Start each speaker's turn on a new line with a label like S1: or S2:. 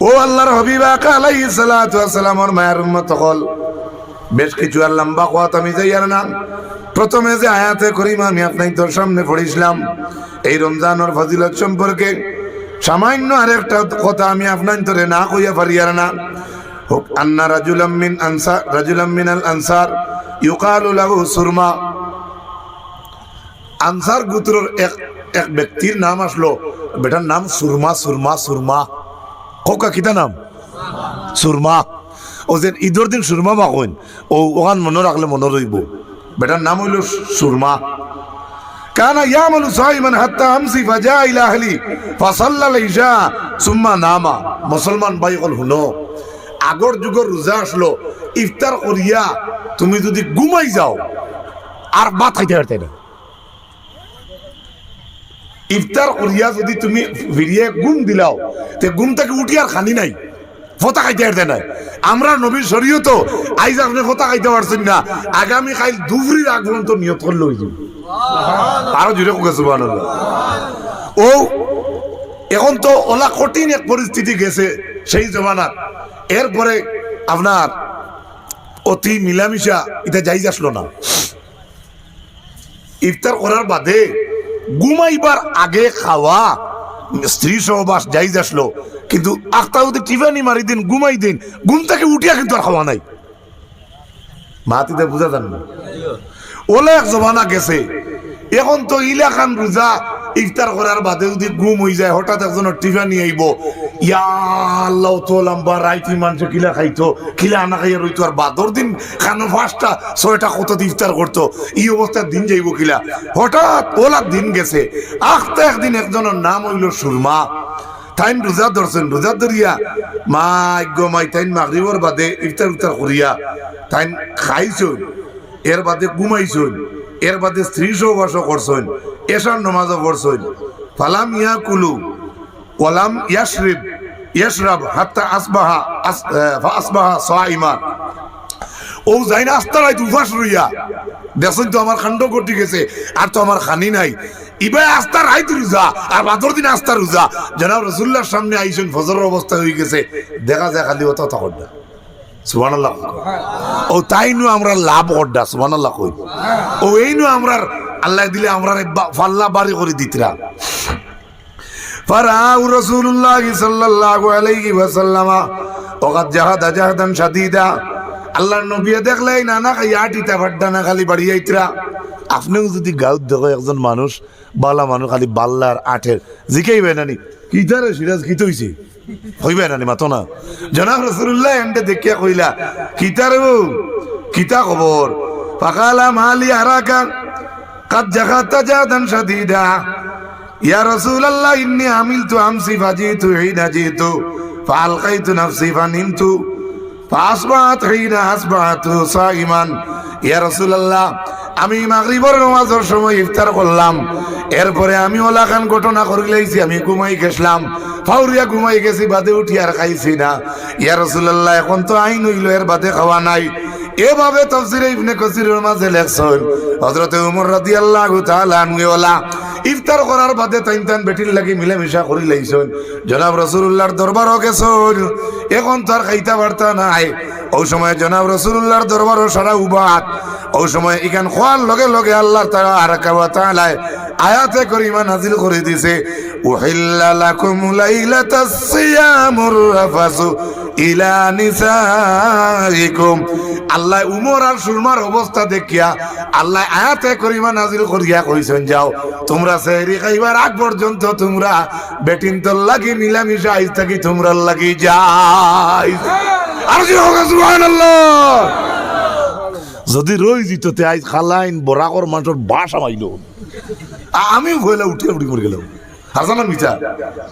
S1: ও আল্লাহর হবিবা আলাইহি সালাতু ওয়াসালামর মায়ের উম্মত হল বেশ কিছু আর লম্বা কথা আমি যাই আর না। প্রথমে যে আয়াতে করিম আমি আপনার তোর সামনে পড়িছিলাম এই রমজানের ফজিলত সম্পর্কে। সামান্য আরেকটা কথা আমি আপনার তোরে না কইয়া পারি আর না। হুক, আন্না রাজুলাম মিন আনসার রাজুলাম মিনাল আনসার, ইউকালু লাহু সুরমা। আনসার গোত্রের এক এক ব্যক্তির নাম আসলো, বেটার নাম সুরমা সুরমা সুরমা। কোকা কিতা নাম? সুরমা। ও যে ঈদের দিন সুরমা বাকইন ও ওখান মনে রাখলে মনে রইব বেটার নাম হইল সুরমা কানা ইয়ামালু সাইমান হাত্তা আমসি ফাজা ইলা আহলি। ফাসাল্লা ইশা সুম্মা নামা। মুসলমান ভাই হল হুনো আগর যুগের রোজা আসলো ইফতার করিয়া তুমি যদি ঘুমাই যাও আর ভাত খাইতে পারতে না। ইফতার করিয়া যদি তুমি ফিরিয়ে গুম দিলাও, তে গুম থেকে উঠি আর খানি নাই, ফতা খাইতে পারতে নাই। আমরা নবীর শরীয় তো আইজ আপনি ফতা খাইতে পারছেন না। আগামী খাইল দুপুরির আগ পর্যন্ত নিয়ত করলে হয়ে আরও জুড়ে গেছে ও, এখন তো ওলা কঠিন এক পরিস্থিতি গেছে সেই জমানার এরপরে আপনার অতি মিলামিশা, এটা যাই আসলো না। ইফতার করার বাদে ঘুমাইবার আগে খাওয়া। স্ত্রী সহবাস যাই আসলো কিন্তু আক্তাউদ্দিন টিফানি মারি দিন, ঘুমাই দিন, ঘুম থেকে উঠিয়া কিন্তু আর খাওয়া নাই। মাতিতে বুঝা যান না? ওলা এক জমানা গেছে, এখন তো ইলাকান রোজা ইফতার করার বাদে যদি ঘুম হয়ে যায়, হঠাৎ একজনের টিফানি আইব ইয়া আল্লাহ তো লম্বা রাইতি মানুষ কিলা খাইতো, কিলা আনা খাইয়া রইতো আর বাদর দিন খানো পাঁচটা, ছয়টা কত ইফতার করতো এই অবস্থায় দিন যাইব কিলা। হঠাৎ ওলা দিন গেছে। আখতে একদিন একজনের নাম হইল সুরমা। তাইন রোজা ধরছেন রোজা ধরিয়া মা গো মাই, তাইন মাগরিবর বাদে ইফতার উফতার করিয়া তাইন খাইছুন এর বাদে ঘুমাইছুন এর বাদে স্ত্রী সহবাসও করছেন এসার নমাজও পড়ছেন ফালাম ইয়া কুলু ওয়ালাম ইয়াশরিব ইয়াশরাব হাত্তা আসবাহা আসবাহা সাইমান ও যাই না আস্তা রাইত উপাস রইয়া দেখছেন তো আমার খান্ড ঘটি গেছে আর তো আমার খানি নাই। ইবাই আস্তা রাইত রোজা আর বাদর দিন আস্তা রোজা। জনাব রসুল্লাহর সামনে আইসেন ফজরের অবস্থা হয়ে গেছে। দেখা যায় খালি অত তখন না সুবহানাল্লাহ। ও তাই নু আমরা লাভ অর্ডা সুবহানাল্লাহ কই। ও এই নু আমরা আল্লাহ দিলে আমরা ফাল্লা বাড়ি করে দিতরা فراى رسول الله صلى الله عليه وسلم وقد جهد جهدا شديدا আল্লাহর নবী দেখলাই না না ইয়াটিটা ফাড্ডা না খালি বাড়ি যাইতরা আপনিও যদি গাঁত দেখো একজন মানুষ বালা মানুষ খালি বাল্লার আঠের জিকাইবে নানি কিতারে সিরাজ কি তৈছে হইবে নানি মাতো না জনাব রসুল্লাহ এন্ডে দেখিয়া কইলা কিতারে কিতা খবর ফাকালা মালি আরাকা قد جغت جهدا شديدا يا رسول الله إني عملت أمسي فجئت حين جئت فألقيت نفسي فنمت فأصبحت حين أصبحت صائما يا رسول الله আমি মাগরিবর নামাজের সময় ইফতার করলাম এরপরে আমি ওলা খান ঘটনা করে লাইছি আমি ঘুমাই গেছিলাম ফাউরিয়া ঘুমাই গেছি বাদে উঠি আর খাইছি না ইয়া রাসূলুল্লাহ এখন তো আইন হইল এর বাদে খাওয়া নাই এভাবে তফসিরে ইবনে কসিরের মাঝে লেখছেন, হযরত ওমর রাদিয়াল্লাহু তাআলা আনহু ওলা ইফতার করার বাদে তাইন তান বেটির লাগি মিলামিশা করি লাইছেন। জনাব রাসূলুল্লাহর দরবারও গেছেন, এখন তো আর খাইতা বার্তা নাই। ওই সময় জনাব রাসূলুল্লাহর দরবারও সারা উবাত ওই সময় ইখান খোয়ার লগে লগে আল্লাহ তাআলা আরাকা ওয়া তাআলা আয়াতে করিমা নাজিল করে দিয়েছে, উহিল্লা লাকুম লাইলাতাস সিয়ামুর রাফাসু ইলা নিসাইকুম। আল্লাহ উমর আর সুরমার অবস্থা দেখিয়া আল্লাহ আয়াতে করিমা নাজিল করিয়া কইছেন, যাও, তোমরা সেহরি খাইবার আগ পর্যন্ত তোমরা বেটিন তোর লাগি মিলামিশা আইজ থাকি তোমরা লাগি যাই। আর সুবহানাল্লাহ। যদি রই দিত তে আইজ খালাইন বরাকর মানুষের বাস আমাইল আমিও ভয়লা উঠে উঠি করে গেলাম। হাসানা মিছা